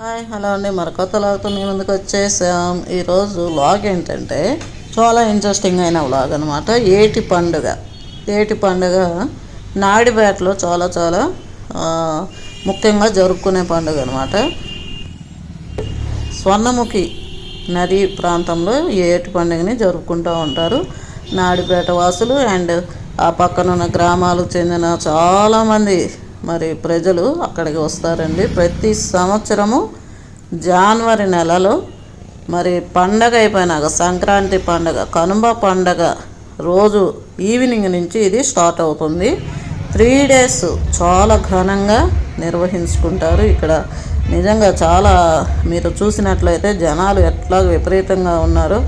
Hi hello అండి. మరి కొత్త లాగ్తో మీ ముందుకు వచ్చేసాం. ఈరోజు లాగ్ ఏంటంటే చాలా ఇంట్రెస్టింగ్ అయిన వ్లాగ్ అనమాట ఏటి పండుగ. ఏటి పండుగ నాడిపేటలో చాలా చాలా ముఖ్యంగా జరుపుకునే పండుగ అనమాట స్వర్ణముఖి నది ప్రాంతంలో ఏటి పండుగని జరుపుకుంటూ ఉంటారు నాడిపేట వాసులు. అండ్ ఆ పక్కనున్న గ్రామాలకు చెందిన చాలామంది మరి ప్రజలు అక్కడికి వస్తారండి. ప్రతి సంవత్సరము జనవరి నెలలో మరి పండగ అయిపోయినాక సంక్రాంతి పండగ కనుమ పండగ రోజు ఈవినింగ్ నుంచి ఇది స్టార్ట్ అవుతుంది. త్రీ డేస్ చాలా ఘనంగా నిర్వహించుకుంటారు. ఇక్కడ నిజంగా చాలా మీరు చూసినట్లయితే జనాలు ఎట్లా విపరీతంగా ఉన్నారు.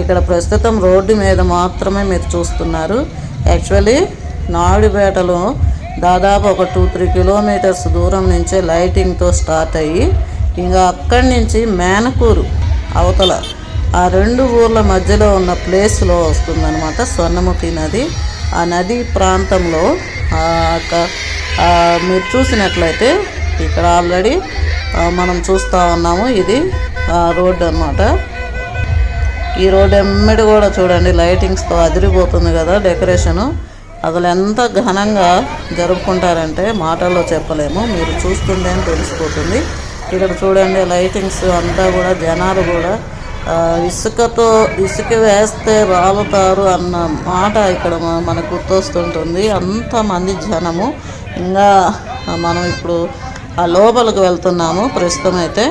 ఇక్కడ ప్రస్తుతం రోడ్డు మీద మాత్రమే మీరు చూస్తున్నారు. యాక్చువల్లీ నాయుడుపేటలో దాదాపు ఒక టూ త్రీ కిలోమీటర్స్ దూరం నుంచే లైటింగ్తో స్టార్ట్ అయ్యి ఇంకా అక్కడి నుంచి మేనకూరు అవతల ఆ రెండు ఊర్ల మధ్యలో ఉన్న ప్లేస్లో వస్తుందన్నమాట స్వర్ణముఖి నది. ఆ నది ప్రాంతంలో ఆ మీరు చూసినట్లయితే ఇక్కడ ఆల్రెడీ మనం చూస్తూ ఉన్నాము ఇది రోడ్డు అన్నమాట. ఈ రోడ్డు ఎమ్మడి కూడా చూడండి లైటింగ్స్తో అదిరిపోతుంది కదా డెకరేషను. అసలు ఎంత ఘనంగా జరుపుకుంటారంటే మాటల్లో చెప్పలేము. మీరు చూస్తుంటే తెలిసిపోతుంది. ఇక్కడ చూడండి లైటింగ్స్ అంతా కూడా జనాలు కూడా ఇసుకతో ఇసుక వేస్తే రాలుతారు అన్న మాట ఇక్కడ మనకు గుర్తొస్తుంటుంది. అంతమంది జనము. ఇంకా మనం ఇప్పుడు ఆ లోపలికి వెళ్తున్నాము. ప్రస్తుతం అయితే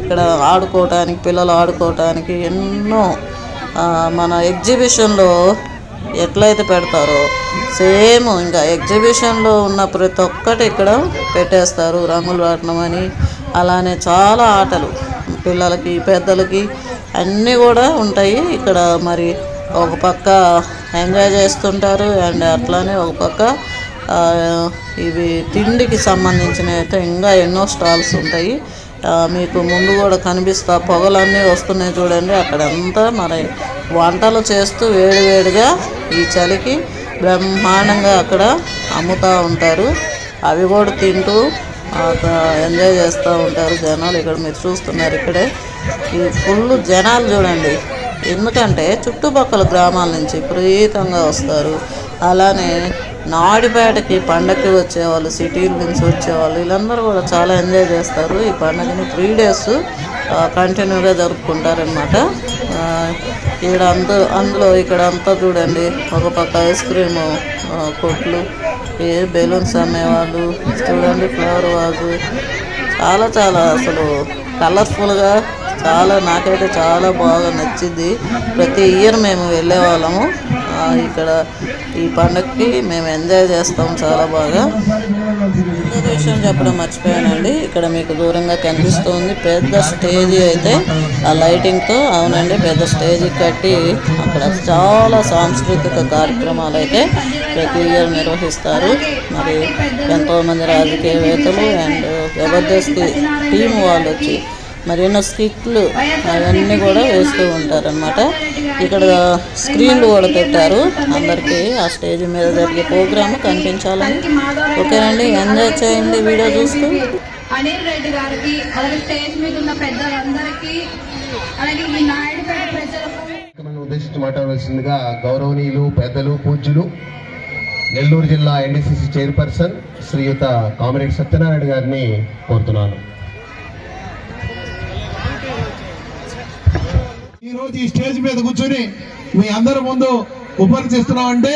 ఇక్కడ ఆడుకోవటానికి పిల్లలు ఆడుకోవటానికి ఎన్నో మన ఎగ్జిబిషన్లో ఎట్లయితే పెడతారో సేమ్ ఇంకా ఎగ్జిబిషన్లో ఉన్న ప్రతి ఒక్కటి ఇక్కడ పెట్టేస్తారు రంగులు రాటం అని. అలానే చాలా ఆటలు పిల్లలకి పెద్దలకి అన్నీ కూడా ఉంటాయి. ఇక్కడ మరి ఒక పక్క ఎంజాయ్ చేస్తుంటారు అండ్ అట్లానే ఒక పక్క ఇవి తిండికి సంబంధించిన అయితే ఇంకా ఎన్నో స్టాల్స్ ఉంటాయి. మీకు ముందు కూడా కనిపిస్తా పొగలన్నీ వస్తున్నాయి చూడండి. అక్కడంతా మరి వంటలు చేస్తూ వేడివేడిగా ఈ చలికి బ్రహ్మాండంగా అక్కడ అమ్ముతూ ఉంటారు. అవి కూడా తింటూ ఎంజాయ్ చేస్తూ ఉంటారు జనాలు. ఇక్కడ మీరు చూస్తున్నారు ఇక్కడే. ఈ ఫుల్ జనాలు చూడండి. ఎందుకంటే చుట్టుపక్కల గ్రామాల నుంచి విపరీతంగా వస్తారు. అలానే నాడిపేటకి పండగకి వచ్చేవాళ్ళు సిటీల నుంచి వచ్చేవాళ్ళు వీళ్ళందరూ కూడా చాలా ఎంజాయ్ చేస్తారు. ఈ పండగని త్రీ డేస్ కంటిన్యూగా జరుపుకుంటారనమాట ఇక్కడ అంత అందులో ఇక్కడ అంతా చూడండి ఒక పక్క ఐస్ క్రీమ్ కొట్లు ఏ బెలూన్స్ అమ్మేవాళ్ళు చూడండి ఫ్లవర్ వాజు చాలా చాలా అసలు కలర్ఫుల్గా చాలా నాకైతే చాలా బాగా నచ్చింది. ప్రతి ఇయర్ మేము వెళ్ళేవాళ్ళము. వాళ్ళము ఇక్కడ ఈ పండగకి మేము ఎంజాయ్ చేస్తాం చాలా బాగా. ఇంకొక విషయం చెప్పడం మర్చిపోయానండి. ఇక్కడ మీకు దూరంగా కనిపిస్తుంది పెద్ద స్టేజ్ అయితే. ఆ లైటింగ్తో అవునండి పెద్ద స్టేజ్ కట్టి అక్కడ చాలా సాంస్కృతిక కార్యక్రమాలు అయితే ప్రతి ఇయర్ నిర్వహిస్తారు. మరి ఎంతోమంది రాజకీయవేత్తలు అండ్ జబర్దస్త్ టీం వాళ్ళు వచ్చి మరి ఎన్నో స్కిట్లు అవన్నీ కూడా వేస్తూ ఉంటారనమాట ఇక్కడ స్క్రీన్లు కూడా పెట్టారు. అందరికీ ఆ స్టేజ్ మీద జరిగే ప్రోగ్రామ్ కనిపించాలని. ఓకేనండి ఎంజాయ్ చేయండి వీడియో చూస్తూ. అనిల్ రెడ్డి గారికి అలాగే స్టేజ్ మీద ఉన్న పెద్దలందరికీ అలాగే ఈ నాయుడుపేట ప్రజలకు. ఉద్దేశించి మాట్లాడవలసిందిగా గౌరవనీయులు పెద్దలు పూజ్యులు నెల్లూరు జిల్లా ఎన్డీసీసీ చైర్పర్సన్ శ్రీయుత కామిరెడ్డి సత్యనారాయణ గారిని కోరుతున్నాను. ఈ రోజు ఈ స్టేజ్ మీద కూర్చొని మీ అందరి ముందు ఉపన్యసిస్తున్నామంటే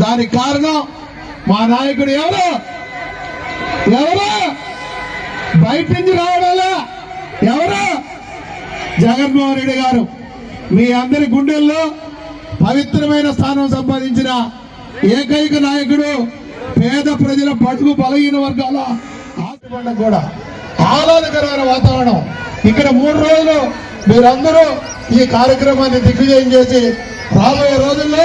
దానికి కారణం మా నాయకుడు ఎవరు? ఎవరు? బయట నుంచి రావడాలా? ఎవరు? జగన్మోహన్ రెడ్డి గారు. మీ అందరి గుండెల్లో పవిత్రమైన స్థానం సంపాదించిన ఏకైక నాయకుడు పేద ప్రజల బడుగు బలహీన వర్గాల ఆశపడడం కూడా ఆహ్లాదకరమైన వాతావరణం. ఇక్కడ మూడు రోజులు మీరందరూ ఈ కార్యక్రమాన్ని దిగ్విజయం చేసి రాబోయే రోజుల్లో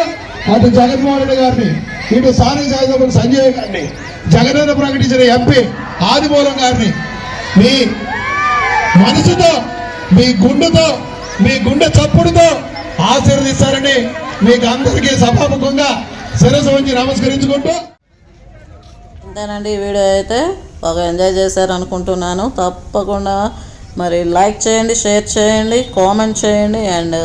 అటు జగన్మోహన్ రెడ్డి గారిని ఇటు సాని శాసనసభ్యులు సంజయ్ గారిని జగనన్న ప్రకటించిన ఎంపీ ఆదిమూలం గారిని మీ మనసుతో మీ గుండెతో మీ గుండె చప్పుడుతో ఆశీర్వదిస్తారని మీకు అందరికీ సభాముఖంగా శిరస్సు ఉంచి నమస్కరించుకుంటూ అంతేనండి ఈ వీడియో అయితే బాగా ఎంజాయ్ చేశారు అనుకుంటున్నాను తప్పకుండా మరి లైక్ చేయండి షేర్ చేయండి కామెంట్ చేయండి అండ్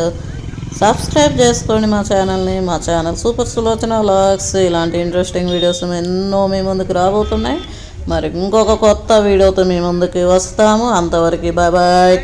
సబ్స్క్రైబ్ చేసుకోండి మా ఛానల్ని. మా ఛానల్ సూపర్ సులోచన లాగ్స్ ఇలాంటి ఇంట్రెస్టింగ్ వీడియోస్ ఎన్నో మీ ముందుకు రాబోతున్నాయి. మరి ఇంకొక కొత్త వీడియోతో మీ ముందుకు వస్తాము. అంతవరకు బాయ్ బాయ్